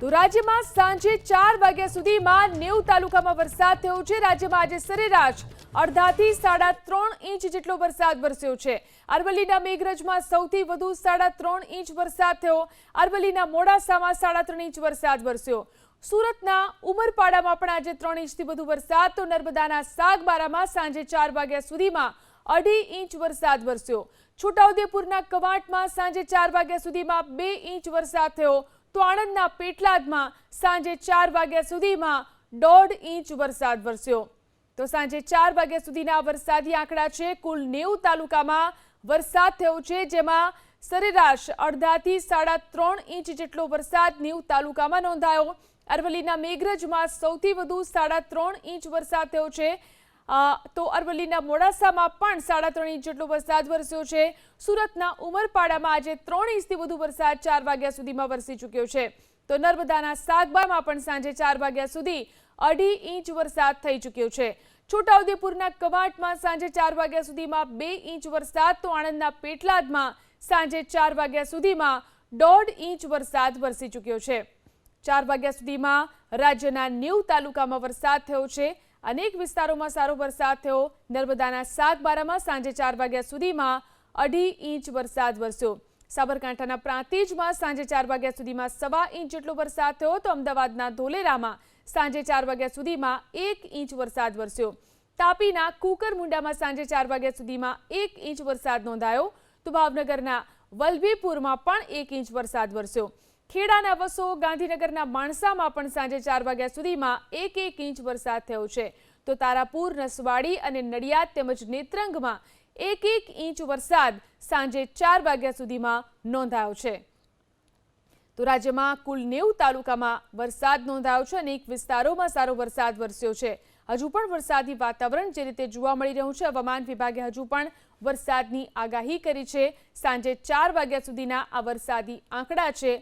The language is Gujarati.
તો રાજ્યમાં સાંજે ચાર વાગ્યા સુધીમાં નેવું તાલુકામાં વરસાદ થયો છે. રાજ્યમાં આજે સરેરાશ અડધાથી સાડા ત્રણ ઇંચ જેટલો વરસાદ વરસ્યો છે. અરવલ્લીના મેઘરજમાં સૌથી વધુ સાડા ત્રણ ઇંચ વરસાદ થયો. અરવલ્લીના મોડાસામાં સાડા ત્રણ ઇંચ વરસાદ વરસ્યો. સુરતના ઉમરપાડામાં પણ આજે ત્રણ ઇંચથી વધુ વરસાદ. તો નર્મદાના સાગબારામાં સાંજે ચાર વાગ્યા સુધીમાં અઢી ઇંચ વરસાદ વરસ્યો. છોટાઉદેપુરના કવાંટમાં સાંજે ચાર વાગ્યા સુધીમાં બે ઇંચ વરસાદ થયો. તો આણંદના પેટલાદમાં સાંજે ચાર વાગ્યા સુધીમાં દોઢ ઇંચ વરસાદ વરસ્યો. તો સાંજે ચાર વાગ્યા સુધીના વરસાદી આંકડા છે. કુલ નેવું તાલુકામાં વરસાદ થયો છે, જેમાં સરેરાશ અડધાથી સાડા ત્રણ ઇંચ જેટલો વરસાદ નેવું તાલુકામાં નોંધાયો. અરવલ્લીના મેઘરજમાં સૌથી વધુ સાડા ત્રણ ઇંચ વરસાદ થયો છે. તો અરવલ્લીના મોડાસામાં પણ સાડા ત્રણ ઇંચ જેટલો વરસાદ વરસ્યો છે. સુરતના ઉમરપાડામાં આજે ત્રણ ઇંચથી વધુ વરસાદ ચાર વાગ્યા સુધીમાં વરસી ચૂક્યો છે. તો નર્મદાના સાગબામાં પણ સાંજે ચાર વાગ્યા સુધી અઢી ઇંચ વરસાદ થઈ ચૂક્યો છે. છોટાઉદેપુરના કવાંટમાં સાંજે ચાર વાગ્યા સુધીમાં બે ઇંચ વરસાદ, તો આણંદના પેટલાદમાં સાંજે ચાર વાગ્યા સુધીમાં દોઢ ઇંચ વરસાદ વરસી ચૂક્યો છે. ચાર વાગ્યા સુધીમાં રાજ્યના નેવ તાલુકામાં વરસાદ થયો છે. અનેક વિસ્તારોમાં સારો વરસાદ થયો. નર્મદાના સાગબારામાં સાંજે ચાર વાગ્યા સુધીમાં અઢી ઇંચ વરસાદ વરસ્યો. સાબરકાંઠાના પ્રાંતિજમાં સાંજે ચાર વાગ્યા સુધીમાં સવા ઇંચ જેટલો વરસાદ થયો તો અમદાવાદના ધોલેરામાં સાંજે ચાર વાગ્યા સુધીમાં એક ઇંચ વરસાદ વરસ્યો. તાપીના કુકરમુંડામાં સાંજે ચાર વાગ્યા સુધીમાં એક ઇંચ વરસાદ નોંધાયો. તો ભાવનગરના વલભીપુરમાં પણ એક ઇંચ વરસાદ વરસ્યો. ખેડાના વસો ગાંધીનગરના માણસામાં પણ સાંજે ચાર વાગ્યા સુધીમાં એક એક ઇંચ વરસાદ થયો છે. તો તારાપુર, નસવાડી અને નડિયાદ તેમજ નેત્રંગમાં એક એક ઇંચ વરસાદ સાંજે ચાર વાગ્યા સુધીમાં નોંધાયો છે. તો રાજ્યમાં કુલ નેવું તાલુકામાં વરસાદ નોંધાયો છે અનેક વિસ્તારોમાં સારો વરસાદ વરસ્યો છે. હજુ પણ વરસાદી વાતાવરણ જે રીતે જોવા મળી રહ્યું છે, હવામાન વિભાગે હજુ પણ વરસાદની આગાહી કરી છે. સાંજે ચાર વાગ્યા સુધીના આ વરસાદી આંકડા છે